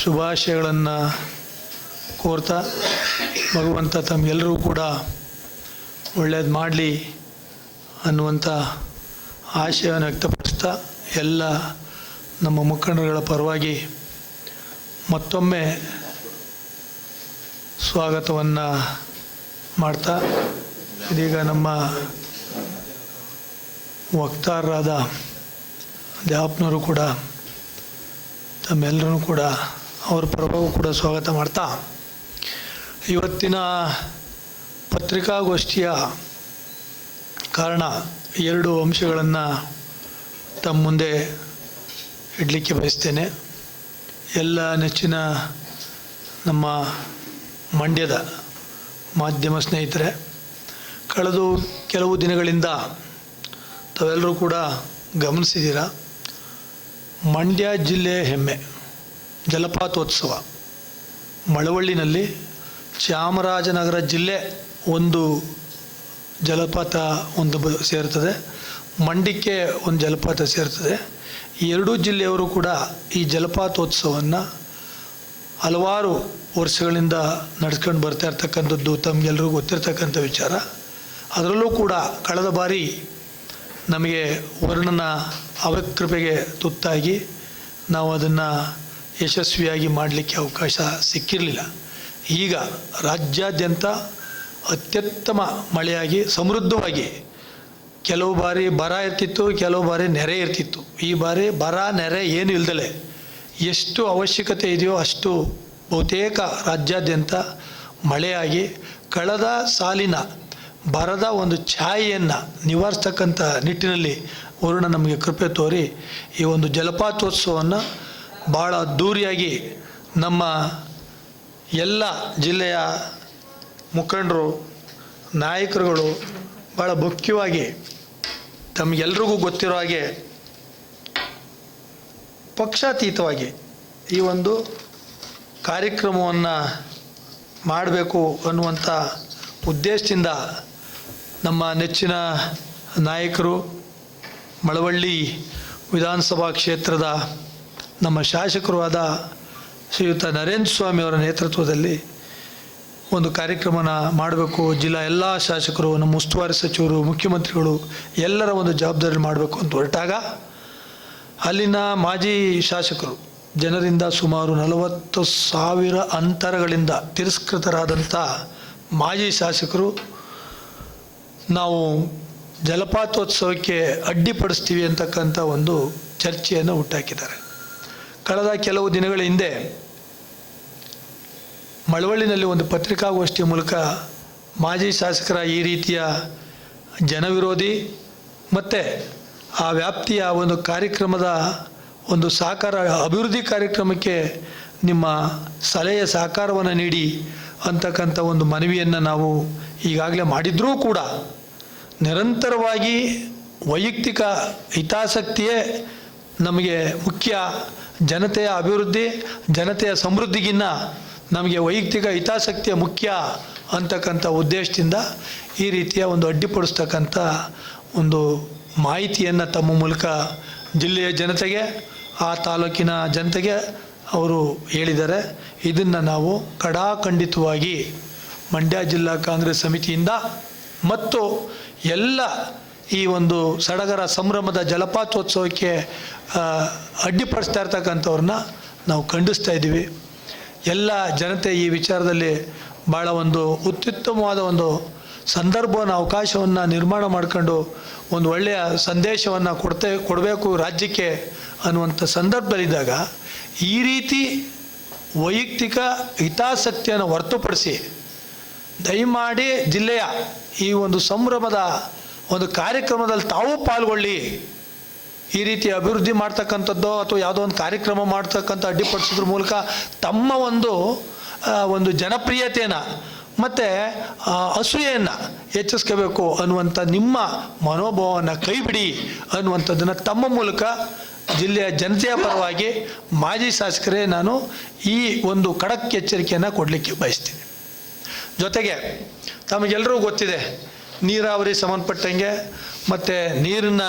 ಶುಭಾಶಯಗಳನ್ನು ಕೋರ್ತಾ, ಭಗವಂತ ತಮಗೆಲ್ಲರೂ ಕೂಡ ಒಳ್ಳೇದು ಮಾಡಲಿ ಅನ್ನುವಂಥ ಆಶಯವನ್ನು ವ್ಯಕ್ತಪಡಿಸ್ತಾ, ಎಲ್ಲ ನಮ್ಮ ಮುಖಂಡರುಗಳ ಪರವಾಗಿ ಮತ್ತೊಮ್ಮೆ ಸ್ವಾಗತವನ್ನು ಮಾಡ್ತಾ, ಇದೀಗ ನಮ್ಮ ವಕ್ತಾರರಾದ ದ್ಯಾಪ್ನವರು ಕೂಡ ತಮ್ಮೆಲ್ಲರೂ ಕೂಡ ಅವ್ರ ಪ್ರಭಾವ ಕೂಡ ಸ್ವಾಗತ ಮಾಡ್ತಾ ಇವತ್ತಿನ ಪತ್ರಿಕಾಗೋಷ್ಠಿಯ ಕಾರಣ ಎರಡು ಅಂಶಗಳನ್ನು ತಮ್ಮ ಮುಂದೆ ಇಡಲಿಕ್ಕೆ ಬಯಸ್ತೇನೆ. ಎಲ್ಲ ನೆಚ್ಚಿನ ನಮ್ಮ ಮಂಡ್ಯದ ಮಾಧ್ಯಮ ಸ್ನೇಹಿತರೆ, ಕಳೆದು ಕೆಲವು ದಿನಗಳಿಂದ ತಾವೆಲ್ಲರೂ ಕೂಡ ಗಮನಿಸಿದ್ದೀರ? ಮಂಡ್ಯ ಜಿಲ್ಲೆಯ ಹೆಮ್ಮೆ. ಜಲಪಾತೋತ್ಸವ. ಮಳವಳ್ಳಿನಲ್ಲಿ ಚಾಮರಾಜನಗರ ಜಿಲ್ಲೆ ಒಂದು ಜಲಪಾತ ಒಂದು ಬ- ಸೇರ್ತದೆ. ಮಂಡ್ಯಕ್ಕೆ ಒಂದು ಜಲಪಾತ ಸೇರ್ತದೆ. ಎರಡೂ ಜಿಲ್ಲೆಯವರು ಕೂಡ ಈ ಜಲಪಾತೋತ್ಸವವನ್ನು ಹಲವಾರು ವರ್ಷಗಳಿಂದ ನಡ್ಸ್ಕೊಂಡು ಬರ್ತಾ ಇರ್ತಕ್ಕಂಥದ್ದು ತಮಗೆಲ್ಲರಿಗೂ ಗೊತ್ತಿರ್ತಕ್ಕಂಥ ವಿಚಾರ. ಅದರಲ್ಲೂ ಕೂಡ ಕಳೆದ ಬಾರಿ ನಮಗೆ ವರ್ಣನ ಅವಕೃಪೆಗೆ ತುತ್ತಾಗಿ ನಾವು ಅದನ್ನು ಯಶಸ್ವಿಯಾಗಿ ಮಾಡಲಿಕ್ಕೆ ಅವಕಾಶ ಸಿಕ್ಕಿರಲಿಲ್ಲ. ಈಗ ರಾಜ್ಯಾದ್ಯಂತ ಅತ್ಯುತ್ತಮ ಮಳೆಯಾಗಿ ಸಮೃದ್ಧವಾಗಿ ಕೆಲವು ಬಾರಿ ಬರ ಇರ್ತಿತ್ತು, ಕೆಲವು ಬಾರಿ ನೆರೆ ಇರ್ತಿತ್ತು. ಈ ಬಾರಿ ಬರ, ನೆರೆ ಏನು ಇಲ್ದಲೆ ಎಷ್ಟು ಅವಶ್ಯಕತೆ ಇದೆಯೋ ಅಷ್ಟು ಬಹುತೇಕ ರಾಜ್ಯಾದ್ಯಂತ ಮಳೆಯಾಗಿ ಕಳೆದ ಸಾಲಿನ ಬರದ ಒಂದು ಛಾಯೆಯನ್ನು ನಿವಾರಿಸ್ತಕ್ಕಂಥ ನಿಟ್ಟಿನಲ್ಲಿ ವರುಣ ನಮಗೆ ಕೃಪೆ ತೋರಿ ಈ ಒಂದು ಜಲಪಾತೋತ್ಸವವನ್ನು ಭಾಳ ಅದ್ಧೂರಿಯಾಗಿ ನಮ್ಮ ಎಲ್ಲ ಜಿಲ್ಲೆಯ ಮುಖಂಡರು, ನಾಯಕರುಗಳು ಭಾಳ ಮುಖ್ಯವಾಗಿ ತಮಗೆಲ್ರಿಗೂ ಗೊತ್ತಿರೋ ಹಾಗೆ ಪಕ್ಷಾತೀತವಾಗಿ ಈ ಒಂದು ಕಾರ್ಯಕ್ರಮವನ್ನು ಮಾಡಬೇಕು ಅನ್ನುವಂಥ ಉದ್ದೇಶದಿಂದ ನಮ್ಮ ನೆಚ್ಚಿನ ನಾಯಕರು ಮಳವಳ್ಳಿ ವಿಧಾನಸಭಾ ಕ್ಷೇತ್ರದ ನಮ್ಮ ಶಾಸಕರು ಆದ ಶ್ರೀಯುತ ನರೇಂದ್ರ ಸ್ವಾಮಿ ಅವರ ನೇತೃತ್ವದಲ್ಲಿ ಒಂದು ಕಾರ್ಯಕ್ರಮನ ಮಾಡಬೇಕು. ಜಿಲ್ಲಾ ಎಲ್ಲ ಶಾಸಕರು, ನಮ್ಮ ಉಸ್ತುವಾರಿ ಸಚಿವರು, ಮುಖ್ಯಮಂತ್ರಿಗಳು ಎಲ್ಲರ ಒಂದು ಜವಾಬ್ದಾರಿ ಮಾಡಬೇಕು ಅಂತ ಹೊರಟಾಗ ಅಲ್ಲಿನ ಮಾಜಿ ಶಾಸಕರು ಜನರಿಂದ ಸುಮಾರು ನಲವತ್ತು ಸಾವಿರ ಅಂತರಗಳಿಂದ ತಿರಸ್ಕೃತರಾದಂಥ ಮಾಜಿ ಶಾಸಕರು ನಾವು ಜಲಪಾತೋತ್ಸವಕ್ಕೆ ಅಡ್ಡಿಪಡಿಸ್ತೀವಿ ಅಂತಕ್ಕಂಥ ಒಂದು ಚರ್ಚೆಯನ್ನು ಹುಟ್ಟಾಕಿದ್ದಾರೆ. ಕಳೆದ ಕೆಲವು ದಿನಗಳ ಹಿಂದೆ ಮಳವಳ್ಳಿನಲ್ಲಿ ಒಂದು ಪತ್ರಿಕಾಗೋಷ್ಠಿಯ ಮೂಲಕ ಮಾಜಿ ಶಾಸಕರ ಈ ರೀತಿಯ ಜನವಿರೋಧಿ ಮತ್ತು ಆ ವ್ಯಾಪ್ತಿಯ ಒಂದು ಕಾರ್ಯಕ್ರಮದ ಒಂದು ಸಹಕಾರ ಅಭಿವೃದ್ಧಿ ಕಾರ್ಯಕ್ರಮಕ್ಕೆ ನಿಮ್ಮ ಸಲಹೆಯ ಸಹಕಾರವನ್ನು ನೀಡಿ ಅಂತಕ್ಕಂಥ ಒಂದು ಮನವಿಯನ್ನು ನಾವು ಈಗಾಗಲೇ ಮಾಡಿದ್ರೂ ಕೂಡ ನಿರಂತರವಾಗಿ ವೈಯಕ್ತಿಕ ಹಿತಾಸಕ್ತಿಯೇ ನಮಗೆ ಮುಖ್ಯ ಜನತೆಯ ಅಭಿವೃದ್ಧಿ, ಜನತೆಯ ಸಮೃದ್ಧಿಗಿನ್ನ ನಮಗೆ ವೈಯಕ್ತಿಕ ಹಿತಾಸಕ್ತಿಯ ಮುಖ್ಯ ಅಂತಕ್ಕಂಥ ಉದ್ದೇಶದಿಂದ ಈ ರೀತಿಯ ಒಂದು ಅಡ್ಡಿಪಡಿಸ್ತಕ್ಕಂಥ ಒಂದು ಮಾಹಿತಿಯನ್ನು ತಮ್ಮ ಮೂಲಕ ಜಿಲ್ಲೆಯ ಜನತೆಗೆ, ಆ ತಾಲೂಕಿನ ಜನತೆಗೆ ಅವರು ಹೇಳಿದ್ದಾರೆ. ಇದನ್ನು ನಾವು ಕಡಾಖಂಡಿತವಾಗಿ ಮಂಡ್ಯ ಜಿಲ್ಲಾ ಕಾಂಗ್ರೆಸ್ ಸಮಿತಿಯಿಂದ ಮತ್ತು ಎಲ್ಲ ಈ ಒಂದು ಸಡಗರ ಸಂಭ್ರಮದ ಜಲಪಾತೋತ್ಸವಕ್ಕೆ ಅಡ್ಡಿಪಡಿಸ್ತಾ ಇರ್ತಕ್ಕಂಥವ್ರನ್ನ ನಾವು ಖಂಡಿಸ್ತಾ ಇದ್ದೀವಿ. ಎಲ್ಲ ಜನತೆ ಈ ವಿಚಾರದಲ್ಲಿ ಭಾಳ ಒಂದು ಅತ್ಯುತ್ತಮವಾದ ಒಂದು ಸಂದರ್ಭವನ್ನು, ಅವಕಾಶವನ್ನು ನಿರ್ಮಾಣ ಮಾಡ್ಕೊಂಡು ಒಂದು ಒಳ್ಳೆಯ ಸಂದೇಶವನ್ನು ಕೊಡ್ತೇ, ಕೊಡಬೇಕು ರಾಜ್ಯಕ್ಕೆ ಅನ್ನುವಂಥ ಸಂದರ್ಭದಲ್ಲಿದ್ದಾಗ ಈ ರೀತಿ ವೈಯಕ್ತಿಕ ಹಿತಾಸಕ್ತಿಯನ್ನು ಹೊರತುಪಡಿಸಿ ದಯಮಾಡಿ ಜಿಲ್ಲೆಯ ಈ ಒಂದು ಸಂಭ್ರಮದ ಒಂದು ಕಾರ್ಯಕ್ರಮದಲ್ಲಿ ತಾವು ಪಾಲ್ಗೊಳ್ಳಿ. ಈ ರೀತಿ ಅಭಿವೃದ್ಧಿ ಮಾಡ್ತಕ್ಕಂಥದ್ದೋ ಅಥವಾ ಯಾವುದೋ ಒಂದು ಕಾರ್ಯಕ್ರಮ ಮಾಡ್ತಕ್ಕಂಥ ಅಡ್ಡಿಪಡಿಸೋದ್ರ ಮೂಲಕ ತಮ್ಮ ಒಂದು ಒಂದು ಜನಪ್ರಿಯತೆಯನ್ನು ಮತ್ತು ಅಸೂಯೆಯನ್ನು ಹೆಚ್ಚಿಸ್ಕೋಬೇಕು ಅನ್ನುವಂಥ ನಿಮ್ಮ ಮನೋಭಾವವನ್ನು ಕೈಬಿಡಿ ಅನ್ನುವಂಥದ್ದನ್ನು ತಮ್ಮ ಮೂಲಕ ಜಿಲ್ಲೆಯ ಜನತೆಯ ಪರವಾಗಿ ಮಾಜಿ ಶಾಸಕರೇ ನಾನು ಈ ಒಂದು ಖಡಕ್ ಎಚ್ಚರಿಕೆಯನ್ನು ಕೊಡಲಿಕ್ಕೆ ಬಯಸ್ತೀನಿ. ಜೊತೆಗೆ ತಮಗೆಲ್ಲರೂ ಗೊತ್ತಿದೆ, ನೀರಾವರಿ ಸಂಬಂಧಪಟ್ಟಂಗೆ ಮತ್ತು ನೀರನ್ನ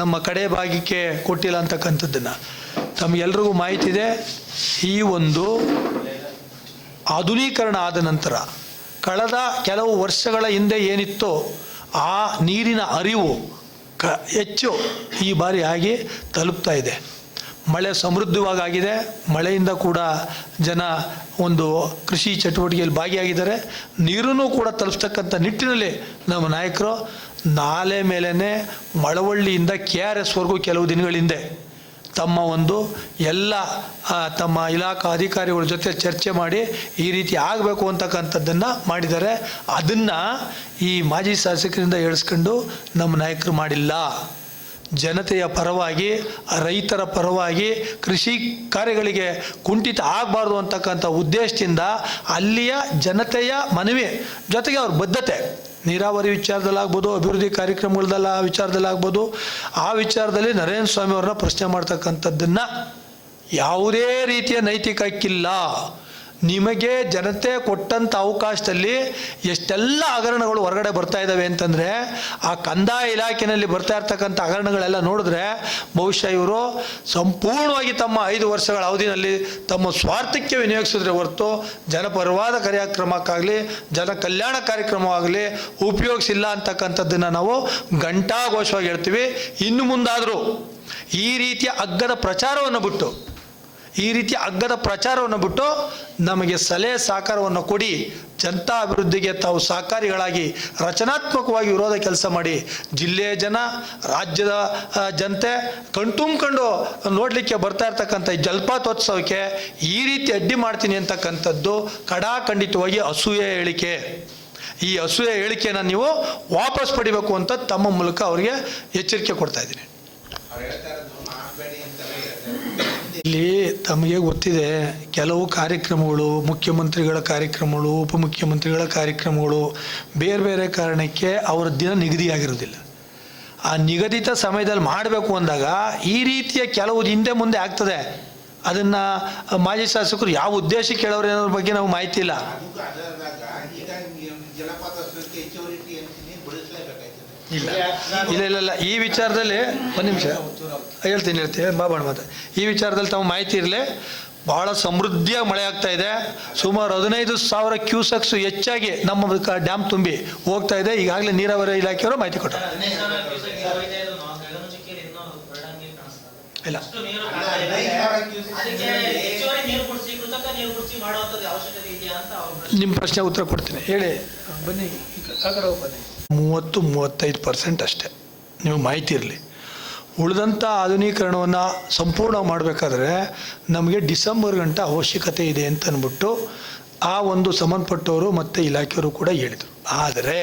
ನಮ್ಮ ಕಡೆ ಭಾಗಕ್ಕೆ ಕೊಟ್ಟಿಲ್ಲ ಅಂತಕ್ಕಂಥದ್ದನ್ನು. ತಮಗೆಲ್ರಿಗೂ ಮಾಹಿತಿ ಇದೆ ಈ ಒಂದು ಆಧುನೀಕರಣ ಆದ ನಂತರ ಕಳೆದ ಕೆಲವು ವರ್ಷಗಳ ಹಿಂದೆ ಏನಿತ್ತೋ ಆ ನೀರಿನ ಅರಿವು ಕ ಹೆಚ್ಚು ಈ ಬಾರಿ ಆಗಿ ತಲುಪ್ತಾ ಇದೆ. ಮಳೆ ಸಮೃದ್ಧವಾಗಿದೆ ಮಳೆಯಿಂದ ಕೂಡ ಜನ ಒಂದು ಕೃಷಿ ಚಟುವಟಿಕೆಯಲ್ಲಿ ಭಾಗಿಯಾಗಿದ್ದಾರೆ. ನೀರನ್ನು ಕೂಡ ತಲುಪಿಸ್ತಕ್ಕಂಥ ನಿಟ್ಟಿನಲ್ಲಿ ನಮ್ಮ ನಾಯಕರು ನಾಲೆ ಮೇಲೇ ಮಳವಳ್ಳಿಯಿಂದ ಕೆ ಆರ್ ಎಸ್ವರೆಗೂ ಕೆಲವು ದಿನಗಳ ಹಿಂದೆ ತಮ್ಮ ಒಂದು ಎಲ್ಲ ತಮ್ಮ ಇಲಾಖಾ ಅಧಿಕಾರಿಗಳ ಜೊತೆ ಚರ್ಚೆ ಮಾಡಿ ಈ ರೀತಿ ಆಗಬೇಕು ಅಂತಕ್ಕಂಥದ್ದನ್ನು ಮಾಡಿದ್ದಾರೆ. ಅದನ್ನು ಈ ಮಾಜಿ ಶಾಸಕರಿಂದ ಹೇಳಿಸ್ಕೊಂಡು ನಮ್ಮ ನಾಯಕರು ಮಾಡಿಲ್ಲ. ಜನತೆಯ ಪರವಾಗಿ, ರೈತರ ಪರವಾಗಿ, ಕೃಷಿ ಕಾರ್ಯಗಳಿಗೆ ಕುಂಠಿತ ಆಗಬಾರ್ದು ಅಂತಕ್ಕಂಥ ಉದ್ದೇಶದಿಂದ ಅಲ್ಲಿಯ ಜನತೆಯ ಮನವಿ, ಜೊತೆಗೆ ಅವ್ರ ಬದ್ಧತೆ. ನೀರಾವರಿ ವಿಚಾರದಲ್ಲಾಗ್ಬೋದು ಅಭಿವೃದ್ಧಿ ಕಾರ್ಯಕ್ರಮಗಳದಲ್ಲ ವಿಚಾರದಲ್ಲಾಗ್ಬೋದು ಆ ವಿಚಾರದಲ್ಲಿ ನರೇಂದ್ರ ಸ್ವಾಮಿ ಅವ್ರನ್ನ ಪ್ರಶ್ನೆ ಮಾಡ್ತಕ್ಕಂಥದ್ದನ್ನು ಯಾವುದೇ ರೀತಿಯ ನೈತಿಕ ಹಕ್ಕಿಲ್ಲ. ನಿಮಗೆ ಜನತೆ ಕೊಟ್ಟಂಥ ಅವಕಾಶದಲ್ಲಿ ಎಷ್ಟೆಲ್ಲ ಹಗರಣಗಳು ಹೊರಗಡೆ ಬರ್ತಾ ಇದ್ದಾವೆ ಅಂತಂದರೆ, ಆ ಕಂದಾಯ ಇಲಾಖೆಯಲ್ಲಿ ಬರ್ತಾ ಇರ್ತಕ್ಕಂಥ ಹಗರಣಗಳೆಲ್ಲ ನೋಡಿದ್ರೆ ಬಹುಶಃ ಇವರು ಸಂಪೂರ್ಣವಾಗಿ ತಮ್ಮ ಐದು ವರ್ಷಗಳ ಅವಧಿನಲ್ಲಿ ತಮ್ಮ ಸ್ವಾರ್ಥಕ್ಕೆ ವಿನಿಯೋಗಿಸಿದ್ರೆ ಹೊರತು ಜನಪರವಾದ ಕಾರ್ಯಕ್ರಮಕ್ಕಾಗಲಿ, ಜನ ಕಲ್ಯಾಣ ಕಾರ್ಯಕ್ರಮವಾಗಲಿ ಉಪಯೋಗಿಸಿಲ್ಲ ಅಂತಕ್ಕಂಥದ್ದನ್ನು ನಾವು ಘಂಟಾಘೋಷವಾಗಿ ಹೇಳ್ತೀವಿ. ಇನ್ನು ಮುಂದಾದರೂ ಈ ರೀತಿಯ ಅಗ್ಗದ ಪ್ರಚಾರವನ್ನು ಬಿಟ್ಟು ಈ ರೀತಿ ಅಗ್ಗದ ಪ್ರಚಾರವನ್ನು ಬಿಟ್ಟು ನಮಗೆ ಸಲಹೆ ಸಹಕಾರವನ್ನು ಕೊಡಿ, ಜನತಾ ಅಭಿವೃದ್ಧಿಗೆ ತಾವು ಸಹಕಾರಿಗಳಾಗಿ, ರಚನಾತ್ಮಕವಾಗಿ ವಿರೋಧ ಕೆಲಸ ಮಾಡಿ, ಜಿಲ್ಲೆಯ ಜನ, ರಾಜ್ಯದ ಜನತೆ ಕಣ್ತುಂಬ್ಕೊಂಡು ನೋಡಲಿಕ್ಕೆ ಬರ್ತಾ ಇರ್ತಕ್ಕಂಥ ಜಲಪಾತೋತ್ಸವಕ್ಕೆ ಈ ರೀತಿ ಅಡ್ಡಿ ಮಾಡ್ತೀನಿ ಅಂತಕ್ಕಂಥದ್ದು ಕಡಾಖಂಡಿತವಾಗಿ ಅಸೂಯೆ ಹೇಳಿಕೆ. ಈ ಅಸೂಯೆ ಹೇಳಿಕೆಯನ್ನು ನೀವು ವಾಪಸ್ ಪಡಿಬೇಕು ಅಂತ ತಮ್ಮ ಮೂಲಕ ಅವರಿಗೆ ಎಚ್ಚರಿಕೆ ಕೊಡ್ತಾ ಇದ್ದೀನಿ ಅವ್ರು ಹೇಳ್ತಾ ಇರೋದು ಮಾಡಬೇಡಿ ಅಂತೆಲ್ಲ ಹೇಳ್ತಾರೆ ಇಲ್ಲಿ ತಮಗೆ ಗೊತ್ತಿದೆ ಕೆಲವು ಕಾರ್ಯಕ್ರಮಗಳು, ಮುಖ್ಯಮಂತ್ರಿಗಳ ಕಾರ್ಯಕ್ರಮಗಳು, ಉಪಮುಖ್ಯಮಂತ್ರಿಗಳ ಕಾರ್ಯಕ್ರಮಗಳು ಬೇರೆ ಬೇರೆ ಕಾರಣಕ್ಕೆ ಅವರ ದಿನ ನಿಗದಿಯಾಗಿರೋದಿಲ್ಲ ಆ ನಿಗದಿತ ಸಮಯದಲ್ಲಿ ಮಾಡಬೇಕು ಅಂದಾಗ ಈ ರೀತಿಯ ಕೆಲವು ಹಿಂದೆ ಮುಂದೆ ಆಗ್ತದೆ. ಅದನ್ನು ಮಾಜಿ ಶಾಸಕರು ಯಾವ ಉದ್ದೇಶ ಕೇಳೋರು ಅನ್ನೋದ್ರ ಬಗ್ಗೆ ನಾವು ಮಾಹಿತಿ ಇಲ್ಲ ಅದು ಅದಾದಾಗ ಈಗ ನೀವು ಜಲಪಾತೋತ್ಸವಕ್ಕೆ ಹೆಚ್ಚುವರಿ ಅಂತೀನಿ ಬಿಡಿಸ್ಲೇಬೇಕಾಯ್ತದೆ ಇಲ್ಲ. ಇಲ್ಲ ಇಲ್ಲ ಇಲ್ಲ. ಈ ವಿಚಾರದಲ್ಲಿ ಒಂದು ನಿಮಿಷ. ಹೇಳ್ತೀನಿ ಹೇಳ್ತೀನಿ. ಬಾಬಣ್ಣ ಮಾತು ಈ ವಿಚಾರದಲ್ಲಿ ತಮ್ಮ ಮಾಹಿತಿ ಇರಲಿ. ಬಹಳ ಸಮೃದ್ಧಿಯಾಗಿ ಮಳೆ ಆಗ್ತಾ ಇದೆ. ಸುಮಾರು ಹದಿನೈದು ಸಾವಿರ ಕ್ಯೂಸೆಕ್ಸ್ ಹೆಚ್ಚಾಗಿ ನಮ್ಮ ಡ್ಯಾಮ್ ತುಂಬಿ ಹೋಗ್ತಾ ಇದೆ. ಈಗಾಗಲೇ ನೀರಾವರಿ ಇಲಾಖೆಯವರು ಮಾಹಿತಿ ಕೊಟ್ಟರು. ಇಲ್ಲ. ನಿಮ್ಮ ಪ್ರಶ್ನೆ ಉತ್ತರ ಕೊಡ್ತೀನಿ. ಹೇಳಿ. ಬನ್ನಿ ಬನ್ನಿ. ಮೂವತ್ತು ಮೂವತ್ತೈದು ಪರ್ಸೆಂಟ್ ಅಷ್ಟೇ. ನಿಮಗೆ ಮಾಹಿತಿ ಇರಲಿ. ಉಳಿದಂಥ ಆಧುನೀಕರಣವನ್ನು ಸಂಪೂರ್ಣ ಮಾಡಬೇಕಾದ್ರೆ ನಮಗೆ ಡಿಸೆಂಬರ್ ಗಂಟ ಅವಶ್ಯಕತೆ ಇದೆ ಅಂತ ಅಂದ್ಬಿಟ್ಟು ಆ ಒಂದು ಸಂಬಂಧಪಟ್ಟವರು ಮತ್ತು ಇಲಾಖೆಯವರು ಕೂಡ ಹೇಳಿದರು. ಆದರೆ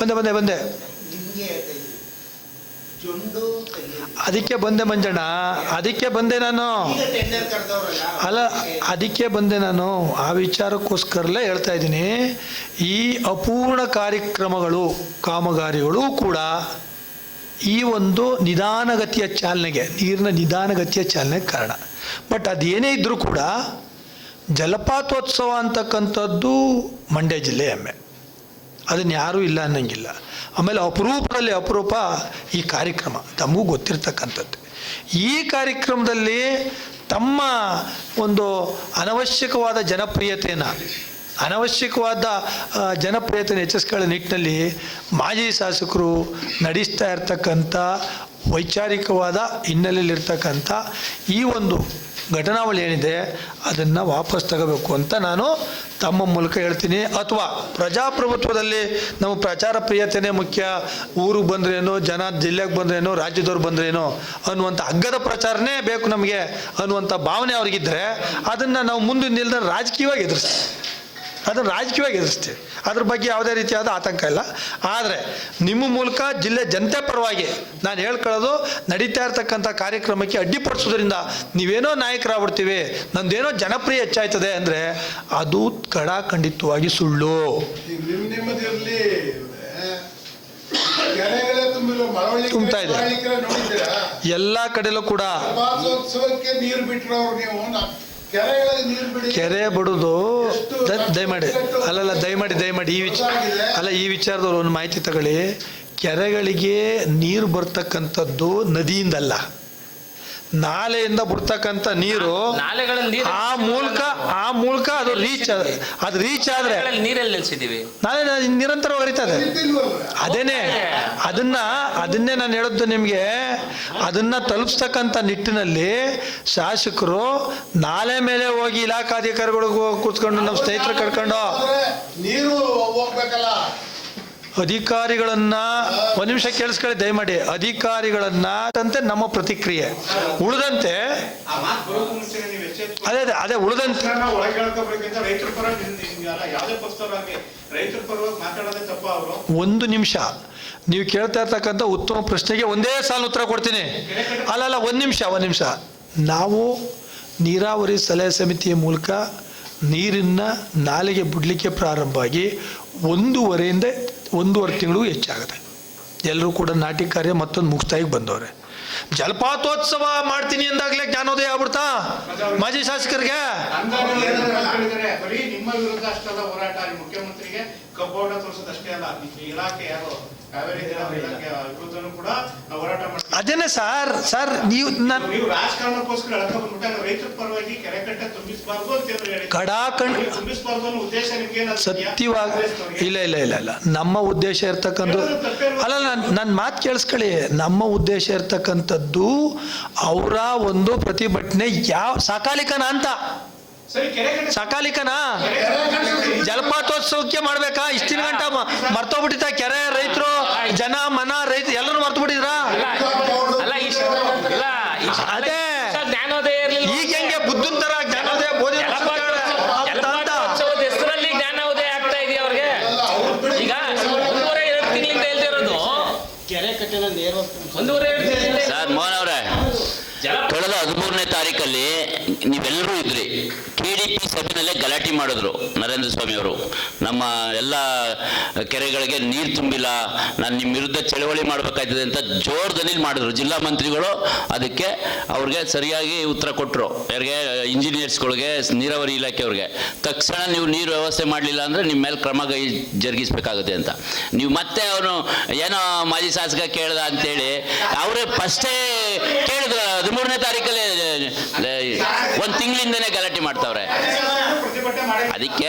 ಬಂದೆ ಬಂದೆ ಬಂದೆ ನಿಮ್ಗೆ ಹೇಳ್ತಾ ಇದ್ದೀನಿ ಜೊಂಡು ತೆಗೀರಿ. ಅದಕ್ಕೆ ಬಂದೆ ಮಂಜಣ್ಣ. ಅದಕ್ಕೆ ಬಂದೆ ನಾನು. ಅಲ್ಲ ಅದಕ್ಕೆ ಬಂದೆ ನಾನು. ಆ ವಿಚಾರಕ್ಕೋಸ್ಕರಲೇ ಹೇಳ್ತಾ ಇದ್ದೀನಿ. ಈ ಅಪೂರ್ಣ ಕಾರ್ಯಕ್ರಮಗಳು ಕಾಮಗಾರಿಗಳು ಕೂಡ ಈ ಒಂದು ನಿಧಾನಗತಿಯ ಚಾಲನೆಗೆ ನೀರಿನ ನಿಧಾನಗತಿಯ ಚಾಲನೆಗೆ ಕಾರಣ. ಬಟ್ ಅದೇನೇ ಇದ್ದರೂ ಕೂಡ ಜಲಪಾತೋತ್ಸವ ಅಂತಕ್ಕಂಥದ್ದು ಮಂಡ್ಯ ಜಿಲ್ಲೆ ಹೆಮ್ಮೆ. ಅದನ್ನು ಯಾರೂ ಇಲ್ಲ ಅನ್ನಂಗಿಲ್ಲ. ಆಮೇಲೆ ಅಪರೂಪದಲ್ಲಿ ಅಪರೂಪ ಈ ಕಾರ್ಯಕ್ರಮ. ತಮಗೂ ಗೊತ್ತಿರ್ತಕ್ಕಂಥದ್ದು. ಈ ಕಾರ್ಯಕ್ರಮದಲ್ಲಿ ತಮ್ಮ ಒಂದು ಅನವಶ್ಯಕವಾದ ಜನಪ್ರಿಯತೆಯನ್ನು ಅನವಶ್ಯಕವಾದ ಜನಪ್ರಿಯತೆಯನ್ನು ಹೆಚ್ಚಿಸ್ಕೊಳ್ಳೋ ನಿಟ್ಟಿನಲ್ಲಿ ಮಾಜಿ ಶಾಸಕರು ನಡೆಸ್ತಾ ಇರ್ತಕ್ಕಂಥ, ವೈಚಾರಿಕವಾದ ಹಿನ್ನೆಲೆಯಲ್ಲಿರ್ತಕ್ಕಂಥ ಈ ಒಂದು ಘಟನಾವಳಿ ಏನಿದೆ, ಅದನ್ನು ವಾಪಸ್ ತಗೋಬೇಕು ಅಂತ ನಾನು ತಮ್ಮ ಮೂಲಕ ಹೇಳ್ತೀನಿ. ಅಥವಾ ಪ್ರಜಾಪ್ರಭುತ್ವದಲ್ಲಿ ನಮ್ಮ ಪ್ರಚಾರ ಪ್ರಿಯತೆಯೇ ಮುಖ್ಯ. ಊರಿಗೆ ಬಂದ್ರೇನು ಜನ ಜಿಲ್ಲೆಗೆ ಬಂದ್ರೇನು ರಾಜ್ಯದವ್ರು ಬಂದ್ರೇನು ಅನ್ನುವಂಥ ಹಗ್ಗದ ಪ್ರಚಾರನೇ ಬೇಕು ನಮಗೆ ಅನ್ನುವಂಥ ಭಾವನೆ ಅವ್ರಿಗಿದ್ದರೆ ಅದನ್ನು ನಾವು ಮುಂದೆ ನಿಲ್ದ ರಾಜಕೀಯವಾಗಿ ಎದುರಿಸ್ತೀವಿ. ಅದನ್ನು ರಾಜಕೀಯವಾಗಿ ಎದುರಿಸ್ತೀವಿ. ಅದ್ರ ಬಗ್ಗೆ ಯಾವುದೇ ರೀತಿಯಾದ ಆತಂಕ ಇಲ್ಲ. ಆದರೆ ನಿಮ್ಮ ಮೂಲಕ ಜಿಲ್ಲೆ ಜನತೆ ಪರವಾಗಿ ನಾನು ಹೇಳ್ಕೊಳ್ಳೋದು ನಡೀತಾ ಇರ್ತಕ್ಕಂಥ ಕಾರ್ಯಕ್ರಮಕ್ಕೆ ಅಡ್ಡಿಪಡಿಸೋದ್ರಿಂದ ನೀವೇನೋ ನಾಯಕರಾಗ್ಬಿಡ್ತೀವಿ ನಂದೇನೋ ಜನಪ್ರಿಯ ಹೆಚ್ಚಾಯ್ತದೆ ಅಂದರೆ ಅದು ಕಡಾಖಂಡಿತವಾಗಿ ಸುಳ್ಳು. ತುಂಬ್ತಾ ಇದೆ. ಎಲ್ಲ ಕಡೆಲೂ ಕೂಡ ಕೆರೆ ಬಿಡೋದು ದಯಮಾಡಿ ಅಲ್ಲಲ್ಲ ದಯಮಾಡಿ ದಯಮಾಡಿ ಈ ವಿಚ ಅಲ್ಲ ಈ ವಿಚಾರದವ್ರು ಒಂದು ಮಾಹಿತಿ ತಗೊಳ್ಳಿ. ಕೆರೆಗಳಿಗೆ ನೀರು ಬರ್ತಕ್ಕಂಥದ್ದು ನದಿಯಿಂದಲ್ಲ. ನಾಲೆಯಿಂದ ಬಿಡ್ತಕ್ಕಂಥ ನೀರು ನಾಲೆಗಳಲ್ಲಿ ನೀರು ಆ ಮೂಲಕ ಆ ಮೂಲಕ ಅದು ರೀಚ್ ಅದು ರೀಚ್ ಆದ್ರೆ ನೀರಲ್ಲಿ ನಿಲ್ಸಿದೀವಿ ನಾಳೆ ನಿರಂತರ ಹರಿತದೆ? ಅದೇನೆ ಅದನ್ನ ಅದನ್ನೇ ನಾನು ಹೇಳದ್ದು ನಿಮಗೆ ಅದನ್ನ ತಲುಪಿಸ್ತಕ್ಕಂಥ ನಿಟ್ಟಿನಲ್ಲಿ ಶಾಸಕರು ನಾಲೆ ಮೇಲೆ ಹೋಗಿ ಇಲಾಖಾಧಿಕಾರಿಗಳು ಕೂತ್ಕೊಂಡು ನಮ್ಮ ಸ್ನೇಹಿತರು ಕರ್ಕೊಂಡು ನೀರು ಹೋಗ್ಬೇಕಲ್ಲ. ಅಧಿಕಾರಿಗಳನ್ನ ಒಂದ್ ನಿಮಿಷ ಕೇಳಿಸ್ಕೊಳ್ಳಿ ದಯಮಾಡಿ. ಅಧಿಕಾರಿಗಳನ್ನ ಅಂತೆ ನಮ್ಮ ಪ್ರತಿಕ್ರಿಯೆ. ಉಳಿದಂತೆ ಅದೇ ಅದೇ ಅದೇ ಉಳಿದಂತೆ ಒಂದು ನಿಮಿಷ. ನೀವು ಕೇಳ್ತಾ ಇರ್ತಕ್ಕಂಥ ಉತ್ತಮ ಪ್ರಶ್ನೆಗೆ ಒಂದೇ ಸಾಲ ಉತ್ತರ ಕೊಡ್ತೀನಿ. ಅಲ್ಲ ಅಲ್ಲ ಒಂದು ನಿಮಿಷ ಒಂದು ನಿಮಿಷ. ನಾವು ನೀರಾವರಿ ಸಲಹೆ ಸಮಿತಿಯ ಮೂಲಕ ನೀರಿನ ನಾಲಿಗೆ ಬಿಡಲಿಕ್ಕೆ ಪ್ರಾರಂಭ ಆಗಿ ಒಂದೂವರೆಯಿಂದ ಒಂದೂವರೆ ತಿಂಗಳು ಹೆಚ್ಚಾಗುತ್ತೆ. ಎಲ್ಲರೂ ಕೂಡ ನಾಟಿ ಕಾರ್ಯ ಮತ್ತೊಂದು ಮುಕ್ತಾಯಕ್ಕೆ ಬಂದವ್ರೆ. ಜಲಪಾತೋತ್ಸವ ಮಾಡ್ತೀನಿ ಅಂದಾಗಲೇ ಜ್ಞಾನೋದಯ ಆಗ್ಬಿಡ್ತಾ? ಮಾಜಿ ಶಾಸಕರಿಗೆ? ಅಲ್ಲಿ ಇಲಾಖೆ ಯಾರು ಕಾವೇರಿ ಇಲಾಖೆ ವಿರುದ್ಧನೂ ಕೂಡ ನಾವು ಹೋರಾಟ ಮಾಡ್ತೀವಿ. ಅದೇನೆ ಸರ್ ಸರ್ ನೀವು ನಾನು ನೀವು ರಾಜಕಾರಣಕ್ಕೋಸ್ಕರ ಎಳ್ಕೊ ಬಂದ್ಬಿಟ್ಟಾಗ ರೈತರ ಪರವಾಗಿ ಕೆರೆ ಕಟ್ಟೆ ತುಂಬಿಸಬಾರ್ದು ಅಂತ ಹೇಳಿ ಕಡಾಖಂಡ್ ತುಂಬಿಸಬಾರ್ದು ಅನ್ನೋ ಉದ್ದೇಶ ನಿಮ್ಗೆ ಏನಾದ್ರು ಇದೆಯಾ? ಸತ್ಯವಾಗಿ ಇಲ್ಲ ಇಲ್ಲ ಇಲ್ಲ ಇಲ್ಲ. ನಮ್ಮ ಉದ್ದೇಶ ಇರ್ತಕ್ಕಂಥ ಅಲ್ಲ ನಾನು ನನ್ನ ಮಾತು ಕೇಳಿಸ್ಕೊಳ್ಳಿ. ನಮ್ಮ ಉದ್ದೇಶ ಇರ್ತಕ್ಕಂಥದ್ದು ಅವರ ಒಂದು ಪ್ರತಿಭಟನೆ ಯಾವ ಸಕಾಲಿಕನ ಅಂತ ಸಕಾಲಿಕನ? ಜಲಪಾತೋತ್ಸವಕ್ಕೆ ಮಾಡ್ಬೇಕಾ? ಇಷ್ಟಿನ ಗಂಟ ಮರ್ತೋಗ್ಬಿಟ್ಟಿದ್ದ ಮರ್ತೋಗ್ಬಿಟ್ಟಿತ್ತ ಕೆರೆ ರೈತರು ಜನ ಮನ ರೈತ ಎಲ್ಲರೂ ಮರ್ತು ಬಿಟ್ಟಿದ್ರ ಅದೇ. ಇಷ್ಟ ಜ್ಞಾನೋದಯ ಇರ್ಲಿಲ್ಲ. ಈಗ ಹೆಂಗೆ ಬುದ್ಧನ್ ತರ ಜ್ಞಾನೋದಯ ಬೋಧಿ ಜಲಪಾತೋತ್ಸವ- ಜಲಪಾತೋತ್ಸವದ ಹೆಸರಲ್ಲಿ ಜ್ಞಾನೋದಯ ಆಗ್ತಾ ಇದೆಯಾ ಅವ್ರಿಗೆ? ಈಗ ಒಂದೂವರೆ ಎರಡು ತಿಂಗಳಿಂದ ಹೇಳ್ತಿರೋದು ಕೆರೆ ಕಟ್ಟೆನ ನೇರ ಒಂದೂವರೆ ಎರಡು ತಿಂಗಳಿಂದ ಸರ್ ಮೋಹನ್ ಅವರೇ ಜಲ ಕಳೆದ ಹದಿಮೂರನೇ ತಾರೀಕಲ್ಲಿ ನೀವೆಲ್ಲರೂ ಇದ್ರಿ ಕೆ ಡಿ ಪಿ ಸಭೆಯಲ್ಲೇ ಗಲಾಟೆ ಮಾಡಿದ್ರು ನರೇಂದ್ರ ಸ್ವಾಮಿ ಅವರು. ನಮ್ಮ ಎಲ್ಲ ಕೆರೆಗಳಿಗೆ ನೀರು ತುಂಬಿಲ್ಲ, ನಾನು ನಿಮ್ಮ ವಿರುದ್ಧ ಚಳವಳಿ ಮಾಡಬೇಕಾಯ್ತದೆ ಅಂತ ಜೋರ್ ದನಿಲ್ ಮಾಡಿದ್ರು. ಜಿಲ್ಲಾ ಮಂತ್ರಿಗಳು ಅದಕ್ಕೆ ಅವ್ರಿಗೆ ಸರಿಯಾಗಿ ಉತ್ತರ ಕೊಟ್ಟರು ಯಾರಿಗೆ, ಇಂಜಿನಿಯರ್ಸ್ಗಳಿಗೆ, ನೀರಾವರಿ ಇಲಾಖೆಯವ್ರಿಗೆ ತಕ್ಷಣ ನೀವು ನೀರು ವ್ಯವಸ್ಥೆ ಮಾಡಲಿಲ್ಲ ಅಂದರೆ ನಿಮ್ಮ ಮೇಲೆ ಕ್ರಮ ಕೈ ಜರುಗಿಸ್ಬೇಕಾಗುತ್ತೆ ಅಂತ. ನೀವು ಮತ್ತೆ ಅವನು ಏನೋ ಮಾಜಿ ಶಾಸಕ ಕೇಳ್ದ ಅಂತೇಳಿ, ಅವರೇ ಫಸ್ಟೇ ಕೇಳಿದ್ರು. ಹದಿಮೂರನೇ ತಾರೀಕಲ್ಲಿ ಒಂದು ತಿಂಗಳಿಂದನೇ ಗಲಾಟೆ ಮಾಡ್ತಾವ್ರೆ. ಅದಕ್ಕೆ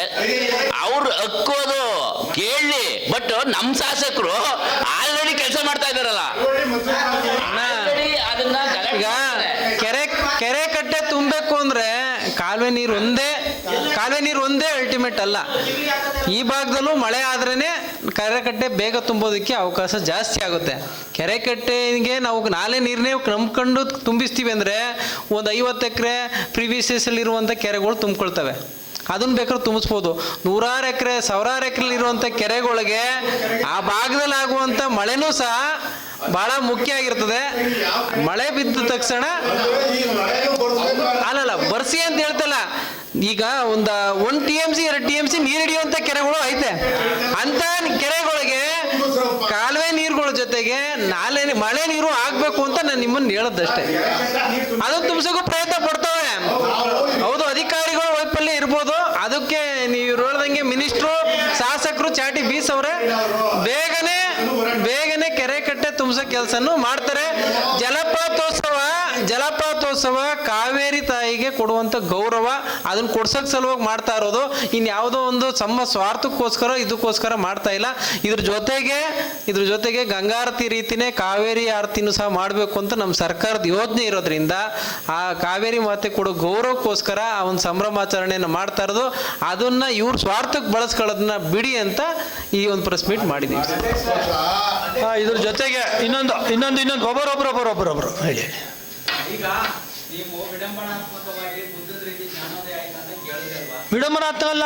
ಅವ್ರ ಹಕ್ಕೋದು ಕೇಳಿ ಕೇಳಲಿ ಬಟ್ ನಮ್ಮ ಶಾಸಕರು ಆಲ್ರೆಡಿ ಕೆಲಸ ಮಾಡ್ತಾ ಇದಾರಲ್ಲ ಈಗ ಕೆರೆ ಕೆರೆ ಕಟ್ಟೆ ತುಂಬಬೇಕು ಅಂದ್ರೆ ಕಾಲುವೆ ನೀರು ಒಂದೇ ಕಾಲುವೆ ನೀರು ಒಂದೇ ಅಲ್ಟಿಮೇಟ್ ಅಲ್ಲ. ಈ ಭಾಗದಲ್ಲೂ ಮಳೆ ಆದ್ರೇನೆ ಕೆರೆ ಕಟ್ಟೆ ಬೇಗ ತುಂಬೋದಕ್ಕೆ ಅವಕಾಶ ಜಾಸ್ತಿ ಆಗುತ್ತೆ. ಕೆರೆ ಕಟ್ಟೆಗೆ ನಾವು ನಾಲೆ ನೀರನ್ನೇ ನಂಬ್ಕೊಂಡು ತುಂಬಿಸ್ತೀವಿ ಅಂದರೆ ಒಂದು ಐವತ್ತು ಎಕರೆ ಪ್ರಿವಿಯಸ್ ಇರುವಂಥ ಕೆರೆಗಳು ತುಂಬಿಕೊಳ್ತವೆ. ಅದನ್ನು ಬೇಕಾದ್ರೆ ತುಂಬಿಸ್ಬೋದು. ನೂರಾರು ಎಕರೆ, ಸಾವಿರಾರು ಎಕರೆ ಇರುವಂಥ ಕೆರೆಗಳಿಗೆ ಆ ಭಾಗದಲ್ಲಿ ಆಗುವಂಥ ಮಳೆನೂ ಸಹ ಬಹಳ ಮುಖ್ಯ ಆಗಿರ್ತದೆ. ಮಳೆ ಬಿದ್ದ ತಕ್ಷಣ ಅಲ್ಲಲ್ಲ ಬರ್ಸಿ ಅಂತ ಹೇಳ್ತಲ್ಲ. ಈಗ ಒಂದು ಒನ್ ಟಿ ಎಂ ಸಿ ಎರಡು ಟಿ ಎಂ ಸಿ ನೀರು ಹಿಡಿಯುವಂತ ಕೆರೆಗಳು ಐತೆ. ಅಂತ ಕೆರೆಗಳಿಗೆ ಕಾಲುವೆ ನೀರುಗಳ ಜೊತೆಗೆ ನಾಲೆ, ಮಳೆ ನೀರು ಆಗ್ಬೇಕು ಅಂತ ನಾನು ನಿಮ್ಮನ್ನ ಹೇಳದ್ದಷ್ಟೇ ಅದು ತುಂಬಿಸೋಕು ಪ್ರಯತ್ನ ಪಡ್ತವೆ. ಹೌದು, ಅಧಿಕಾರಿಗಳು ವೈಫಲ್ಯ ಇರ್ಬೋದು. ಅದಕ್ಕೆ ನೀವು ಹೇಳ್ದಂಗೆ ಮಿನಿಸ್ಟ್ರು, ಶಾಸಕರು ಚಾಟಿ ಬೀಸವ್ರೆ, ಬೇಗನೆ ಬೇಗನೆ ಕೆರೆ ಕಟ್ಟೆ ತುಂಬಿಸೋ ಕೆಲಸನೂ ಮಾಡ್ತಾರೆ. ಜಲಪಾತೋತ್ಸವ ಜಲಪಾತೋತ್ಸವ ಕಾವೇರಿ ತಾಯಿಗೆ ಕೊಡುವಂತ ಗೌರವ ಅದನ್ನ ಕೊಡ್ಸಕ್ ಸಲುವಾಗಿ ಮಾಡ್ತಾ ಇರೋದು. ಇನ್ ಯಾವುದೋ ಒಂದು ಸಮ ಸ್ವಾರ್ಥಕ್ಕೋಸ್ಕರ ಇದಕ್ಕೋಸ್ಕರ ಮಾಡ್ತಾ ಇಲ್ಲ. ಇದ್ರ ಜೊತೆಗೆ ಇದ್ರ ಜೊತೆಗೆ ಗಂಗಾರತಿ ರೀತಿನೇ ಕಾವೇರಿ ಆರತಿನೂ ಸಹ ಮಾಡಬೇಕು ಅಂತ ನಮ್ಮ ಸರ್ಕಾರದ ಯೋಜನೆ ಇರೋದ್ರಿಂದ ಆ ಕಾವೇರಿ ಮಾತೆ ಕೊಡೋ ಗೌರವಕ್ಕೋಸ್ಕರ ಆ ಒಂದು ಸಂಭ್ರಮಾಚರಣೆಯನ್ನು ಮಾಡ್ತಾ ಇರೋದು. ಅದನ್ನ ಇವ್ರ ಸ್ವಾರ್ಥಕ್ಕೆ ಬಳಸ್ಕೊಳ್ಳೋದನ್ನ ಬಿಡಿ ಅಂತ ಈ ಒಂದು ಪ್ರೆಸ್ ಮೀಟ್ ಮಾಡಿದೀವಿ. ಆ, ಇದ್ರ ಜೊತೆಗೆ ಇನ್ನೊಂದು ಇನ್ನೊಂದು ಇನ್ನೊಂದು ಒಬ್ಬರೊಬ್ಬರೊಬ್ಬರೊಬ್ಬರೊಬ್ಬರು ಹೇಳಿ. ಈಗ ನೀವು ವಿಡಂಬನಾತ್ಮಕವಾಗಿ ಬುದ್ಧದ ರೀತಿ ಜ್ಞಾನೋದಯ ಆಯ್ತು ಅಂತ ಕೇಳಿದ್ರಿ ಅಲ್ವಾ ವಿಡಂಬನಾತ್ಮಕ ಅಲ್ಲ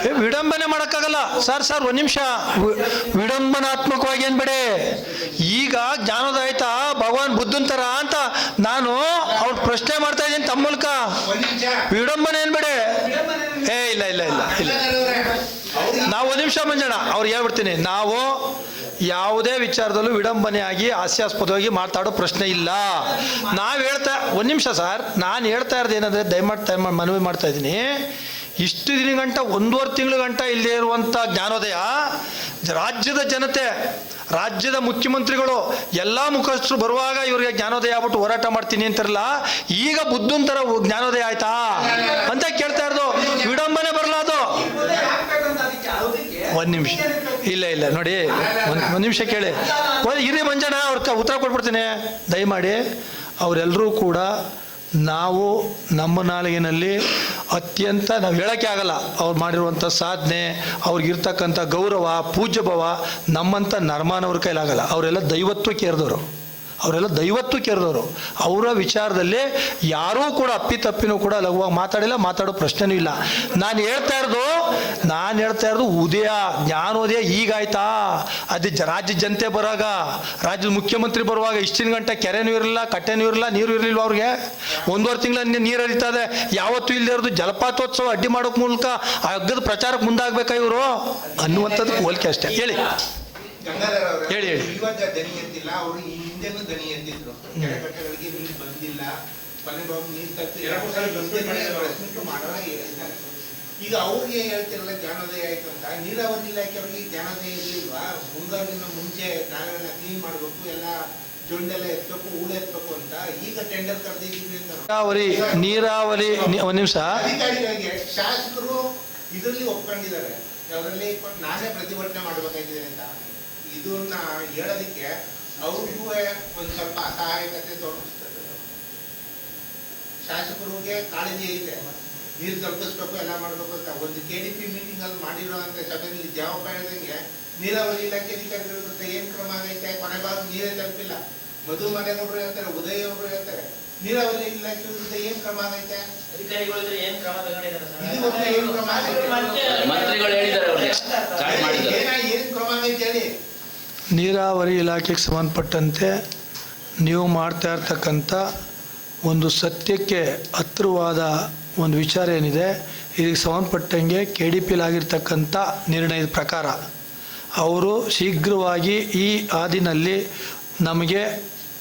ಏ, ವಿಡಂಬನೆ ಮಾಡೋಕ್ಕಾಗಲ್ಲ. ಸರ್ ಸರ್ ಒಂದು ನಿಮಿಷ. ವಿಡಂಬನಾತ್ಮಕವಾಗಿ ಏನ್ಬೇಡಿ? ಈಗ ಜ್ಞಾನೋದಯ ಆಯ್ತಾ? ಭಗವಾನ್ ಬುದ್ಧನ್ ತರ ಅಂತ ನಾನು ಅವ್ರ ಪ್ರಶ್ನೆ ಮಾಡ್ತಾ ಇದ್ದೀನಿ ತಮ್ಮ ಮೂಲಕ. ವಿಡಂಬನೆ ಏನ್ಬೇಡಿ? ಏ ಇಲ್ಲ ಇಲ್ಲ ಇಲ್ಲ ಇಲ್ಲ. ನಾವು ಒಂದು ನಿಮಿಷ ಮಂಜಣ್ಣ, ಅವ್ರು ಹೇಳ್ಬಿಡ್ತೀನಿ. ನಾವು ಯಾವುದೇ ವಿಚಾರದಲ್ಲೂ ವಿಡಂಬನೆಯಾಗಿ, ಹಾಸ್ಯಾಸ್ಪದವಾಗಿ ಮಾತಾಡೋ ಪ್ರಶ್ನೆ ಇಲ್ಲ. ನಾವು ಹೇಳ್ತಾ, ಒಂದು ನಿಮಿಷ ಸರ್, ನಾನು ಹೇಳ್ತಾ ಇರೋದು ಏನಂದರೆ ದಯಮಾಡಿ ಮನವಿ ಮಾಡ್ತಾ ಇದ್ದೀನಿ. ಇಷ್ಟು ದಿನ ಗಂಟ, ಒಂದೂವರೆ ತಿಂಗಳ ಗಂಟ ಇಲ್ಲದೆ ಇರುವಂಥ ಜ್ಞಾನೋದಯ, ರಾಜ್ಯದ ಜನತೆ, ರಾಜ್ಯದ ಮುಖ್ಯಮಂತ್ರಿಗಳು, ಎಲ್ಲ ಮುಖಸ್ಥರು ಬರುವಾಗ ಇವರಿಗೆ ಜ್ಞಾನೋದಯ ಆಗ್ಬಿಟ್ಟು ಹೋರಾಟ ಮಾಡ್ತೀನಿ ಅಂತಾರಲ್ಲ, ಈಗ ಬುದ್ಧನ್ ಥರ ಜ್ಞಾನೋದಯ ಆಯ್ತಾ? ಅಂತ ಕೇಳ್ತಾ ಇರೋದು. ವಿಡಂಬನೆ ಬರಲ್ಲ ಒಂದು ನಿಮಿಷ. ಇಲ್ಲ ಇಲ್ಲ, ನೋಡಿ, ಒಂದು ಒಂದು ನಿಮಿಷ ಕೇಳಿ. ಒಂದು ಹಿರಿಯ ಮಂಜಾನ ಅವ್ರ ಉತ್ತರ ಕೊಟ್ಬಿಡ್ತೀನಿ. ದಯಮಾಡಿ ಅವರೆಲ್ಲರೂ ಕೂಡ ನಾವು ನಮ್ಮ ನಾಲಿಗೆನಲ್ಲಿ ಅತ್ಯಂತ ನಾವು ಹೇಳೋಕ್ಕೆ ಆಗಲ್ಲ. ಅವ್ರು ಮಾಡಿರುವಂಥ ಸಾಧನೆ ಅವ್ರಿಗಿರ್ತಕ್ಕಂಥ ಗೌರವ, ಪೂಜ್ಯ ಭಾವ ನಮ್ಮಂಥ ನರ್ಮಾನವ್ರ ಕೈಲಾಗಲ್ಲ. ಅವರೆಲ್ಲ ದೈವತ್ವಕ್ಕೆ ಏರಿದವರು. ಅವರೆಲ್ಲ ದೈವತ್ತು ಕೇರಿದವರು ಅವರ ವಿಚಾರದಲ್ಲಿ ಯಾರೂ ಕೂಡ ಅಪ್ಪಿತಪ್ಪಿನೂ ಕೂಡ ಲಘುವಾಗಿ ಮಾತಾಡಿಲ್ಲ ಮಾತಾಡೋ ಪ್ರಶ್ನೆನೂ ಇಲ್ಲ. ನಾನು ಹೇಳ್ತಾ ಇರೋದು ನಾನು ಹೇಳ್ತಾ ಇರೋದು ಉದಯ ಜ್ಞಾನೋದಯ ಈಗಾಯ್ತಾ. ಅದು ರಾಜ್ಯ ಜನತೆ ಬರುವಾಗ ರಾಜ್ಯದ ಮುಖ್ಯಮಂತ್ರಿ ಬರುವಾಗ ಇಷ್ಟಿನ ಗಂಟೆ ಕೆರೆನೂ ಇರಲಿಲ್ಲ ಕಟ್ಟೆನೂ ಇರಲಿಲ್ಲ ನೀರು ಇರಲಿಲ್ಲ ಅವ್ರಿಗೆ? ಒಂದೂವರೆ ತಿಂಗಳ ನೀರು ಹರಿತಾ ಇದೆ. ಯಾವತ್ತೂ ಇಲ್ಲದೆ ಇರೋದು ಜಲಪಾತೋತ್ಸವ ಅಡ್ಡಿ ಮಾಡೋಕ್ ಮೂಲಕ ಆ ಹಗ್ಗದ ಪ್ರಚಾರಕ್ಕೆ ಮುಂದಾಗಬೇಕ ಇವರು? ಅನ್ನುವಂಥದ್ದು ಹೋಲಿಕೆ ಅಷ್ಟೇ. ಹೇಳಿ. ಹೇಳಿ, ಹೇಳಿ. ಹಿಂದೆನೂ ದನಿ ಎತ್ತಿದ್ರು ಕೆಳಕಟ್ಟೆಗಳಿಗೆ ನೀರು ಬಂದಿಲ್ಲ. ಮನೆ ಬಾಬು ನೀರು ತಪ್ಪಿ ಮೀಟ್ ಮಾಡುವಾಗ ಈಗ ಅವ್ರಿಗೆ ಹೇಳ್ತಿರಲ್ಲ ಜ್ಞಾನೋದಯ ಆಯ್ತು ಅಂತ. ನೀರಾವರಿ ಇಲಾಖೆಯವರಿಗೆ ಜ್ಞಾನೋದಯ ಇರ್ಲಿಲ್ವಾ? ಮುಂಗಾರಿನ ಮುಂಚೆ ನಾಳೆಲ್ಲ ಕ್ಲೀನ್ ಮಾಡಬೇಕು ಎಲ್ಲ ಜೊಂಡೆಲ್ಲ ಎತ್ತಬೇಕು ಹೂಳು ಎತ್ತಬೇಕು ಅಂತ. ಈಗ ಟೆಂಡರ್ ಕರೆದಿದ್ದೀವಿ ಅಂತ ನೀರಾವರಿ ನೀರಾವರಿ ಒಂದ್ ಒಂದು ನಿಮಿಷ. ಅಧಿಕಾರಿಗಳಿಗೆ ಶಾಸಕರು ಇದರಲ್ಲಿ ಒಪ್ಕೊಂಡಿದ್ದಾರೆ. ಅದರಲ್ಲಿ ನಾನೇ ಪ್ರತಿಭಟನೆ ಮಾಡಬೇಕಾಗಿದೆ ಅಂತ. ಇದನ್ನ ಹೇಳೋದಕ್ಕೆ ಅವ್ರಿಗೂ ಒಂದು ಸ್ವಲ್ಪ ಅಸಹಾಯಕತೆ ತೋರಿಸ್ತದೆ. ಶಾಸಕರಿಗೆ ಕಾಳಜಿ ಐತೆ ನೀರು ತಲುಪಿಸ್ಬೇಕು ಎಲ್ಲ ಮಾಡಬೇಕು ಅಂತ. ಒಂದು ಕೆ ಡಿ ಪಿ ಮೀಟಿಂಗ್ ಅಲ್ಲಿ ಮಾಡಿರೋ ಅಂತ ಸಭೆಯಲ್ಲಿ ಜವಾಬ್ ಹೇಳಿದಂಗೆ ನೀರಾವರಿ ಇಲಾಖೆ ಅಧಿಕಾರಿಗಳ ವಿರುದ್ಧ ಏನ್ ಕ್ರಮ ಆಗೈತೆ? ಕೊನೆ ಭಾಗ ನೀರೇ ತಲುಪಿಲ್ಲ ಮಧು ಮನೆಯವರು ಹೇಳ್ತಾರೆ ಉದಯ ಅವರು ಹೇಳ್ತಾರೆ ನೀರಾವರಿ ಇಲಾಖೆ ವಿರುದ್ಧ ಏನ್ ಕ್ರಮ ಆಗೈತೆ? ಅಧಿಕಾರಿಗಳು ಏನ್ ಕ್ರಮ ತಗೊಂಡಿದ್ದಾರೆ ಏನ್ ಕ್ರಮ ಆಗೈತೆ ಹೇಳಿ? ನೀರಾವರಿ ಇಲಾಖೆಗೆ ಸಂಬಂಧಪಟ್ಟಂತೆ ನೀವು ಮಾಡ್ತಾ ಇರ್ತಕ್ಕಂಥ ಒಂದು ಸತ್ಯಕ್ಕೆ ಹತ್ತಿರವಾದ ಒಂದು ವಿಚಾರ ಏನಿದೆ, ಇದಕ್ಕೆ ಸಂಬಂಧಪಟ್ಟಂಗೆ ಕೆ ಡಿ ಪಿಲಾಗಿರ್ತಕ್ಕಂಥ ನಿರ್ಣಯದ ಪ್ರಕಾರ ಅವರು ಶೀಘ್ರವಾಗಿ ಈ ಹಾದಿನಲ್ಲಿ ನಮಗೆ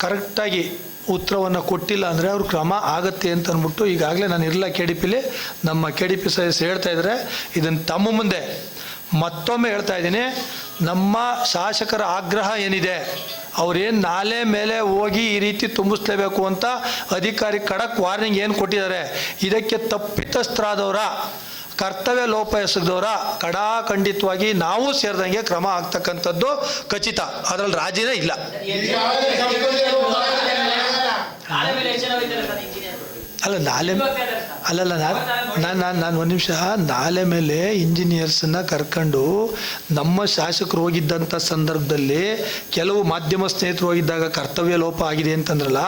ಕರೆಕ್ಟಾಗಿ ಉತ್ತರವನ್ನು ಕೊಟ್ಟಿಲ್ಲ ಅಂದರೆ ಅವ್ರ ಕ್ರಮ ಆಗತ್ತೆ ಅಂತ ಅಂದ್ಬಿಟ್ಟು ಈಗಾಗಲೇ ನಾನು ಇರಲ್ಲ ಕೆ ಡಿ ಪಿಲಿ ನಮ್ಮ ಕೆ ಡಿ ಪಿ ಹೇಳ್ತಾ ಇದ್ದಾರೆ, ಇದನ್ನು ತಮ್ಮ ಮುಂದೆ ಮತ್ತೊಮ್ಮೆ ಹೇಳ್ತಾ ಇದ್ದೀನಿ. ನಮ್ಮ ಶಾಸಕರ ಆಗ್ರಹ ಏನಿದೆ? ಅವ್ರೇನು ನಾಲೆ ಮೇಲೆ ಹೋಗಿ ಈ ರೀತಿ ತುಂಬಿಸ್ಲೇಬೇಕು ಅಂತ ಅಧಿಕಾರಿ ಖಡಕ್ ವಾರ್ನಿಂಗ್ ಏನು ಕೊಟ್ಟಿದ್ದಾರೆ? ಇದಕ್ಕೆ ತಪ್ಪಿತಸ್ಥರಾದವರ ಕರ್ತವ್ಯ ಲೋಪ ಎಸಗದವರ ಕಡಾಖಂಡಿತವಾಗಿ ನಾವು ಸೇರಿದಂಗೆ ಕ್ರಮ ಆಗ್ತಕ್ಕಂಥದ್ದು ಖಚಿತ. ಅದರಲ್ಲಿ ರಾಜಿನೇ ಇಲ್ಲ. ಅಲ್ಲ ನಾಲೆ ಅಲ್ಲಲ್ಲ ನಾನು ನಾನು ನಾನು ನಾನು ಒಂದು ನಿಮಿಷ. ನಾಲೆ ಮೇಲೆ ಇಂಜಿನಿಯರ್ಸನ್ನ ಕರ್ಕೊಂಡು ನಮ್ಮ ಶಾಸಕರು ಹೋಗಿದ್ದಂಥ ಸಂದರ್ಭದಲ್ಲಿ ಕೆಲವು ಮಾಧ್ಯಮ ಸ್ನೇಹಿತರು ಹೋಗಿದ್ದಾಗ ಕರ್ತವ್ಯ ಲೋಪ ಆಗಿದೆ ಅಂತಂದ್ರಲ್ಲ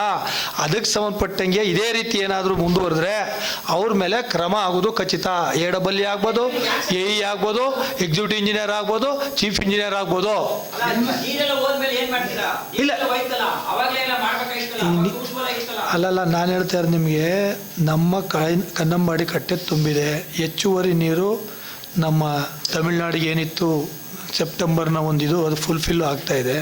ಅದಕ್ಕೆ ಸಂಬಂಧಪಟ್ಟಂಗೆ ಇದೇ ರೀತಿ ಏನಾದರೂ ಮುಂದುವರೆದ್ರೆ ಅವ್ರ ಮೇಲೆ ಕ್ರಮ ಆಗೋದು ಖಚಿತ. ಎ ಡಬಲ್ ಆಗ್ಬೋದು ಎ ಇ ಆಗ್ಬೋದು ಎಕ್ಸಿಕ್ಯೂಟಿವ್ ಇಂಜಿನಿಯರ್ ಆಗ್ಬೋದು ಚೀಫ್ ಇಂಜಿನಿಯರ್ ಆಗ್ಬೋದು. ಇಲ್ಲ. ಅಲ್ಲಲ್ಲ ನಾನು ಹೇಳ್ತಾ ಇರೋದು ನಿಮಗೆ ನಮ್ಮ ಕೈ ಕನ್ನಂಬಾಡಿ ಕಟ್ಟೆ ತುಂಬಿದೆ. ಹೆಚ್ಚುವರಿ ನೀರು ನಮ್ಮ ತಮಿಳ್ನಾಡಿಗೆ ಏನಿತ್ತು, ಸೆಪ್ಟೆಂಬರ್ನ ಒಂದಿದು ಅದು ಫುಲ್ಫಿಲ್ ಆಗ್ತಾ ಇದೆ.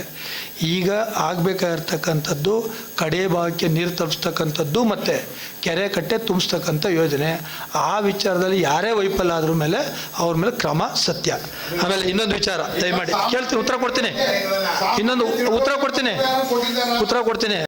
ಈಗ ಆಗಬೇಕಾಗಿರ್ತಕ್ಕಂಥದ್ದು ಕಡೆ ಭಾಗಕ್ಕೆ ನೀರು ತಲುಪಿಸ್ತಕ್ಕಂಥದ್ದು ಮತ್ತು ಕೆರೆ ಕಟ್ಟೆ ತುಂಬಿಸ್ತಕ್ಕಂಥ ಯೋಜನೆ. ಆ ವಿಚಾರದಲ್ಲಿ ಯಾರೇ ವೈಫಲ್ಯ ಆದ್ರ ಮೇಲೆ ಅವ್ರ ಮೇಲೆ ಕ್ರಮ ಸತ್ಯ. ಆಮೇಲೆ ಇನ್ನೊಂದು ವಿಚಾರ, ದಯಮಾಡಿ. ಕೇಳ್ತೀನಿ, ಉತ್ತರ ಕೊಡ್ತೀನಿ. ಇನ್ನೊಂದು ಉತ್ತರ ಕೊಡ್ತೀನಿ. ಉತ್ತರ ಕೊಡ್ತೀನಿ.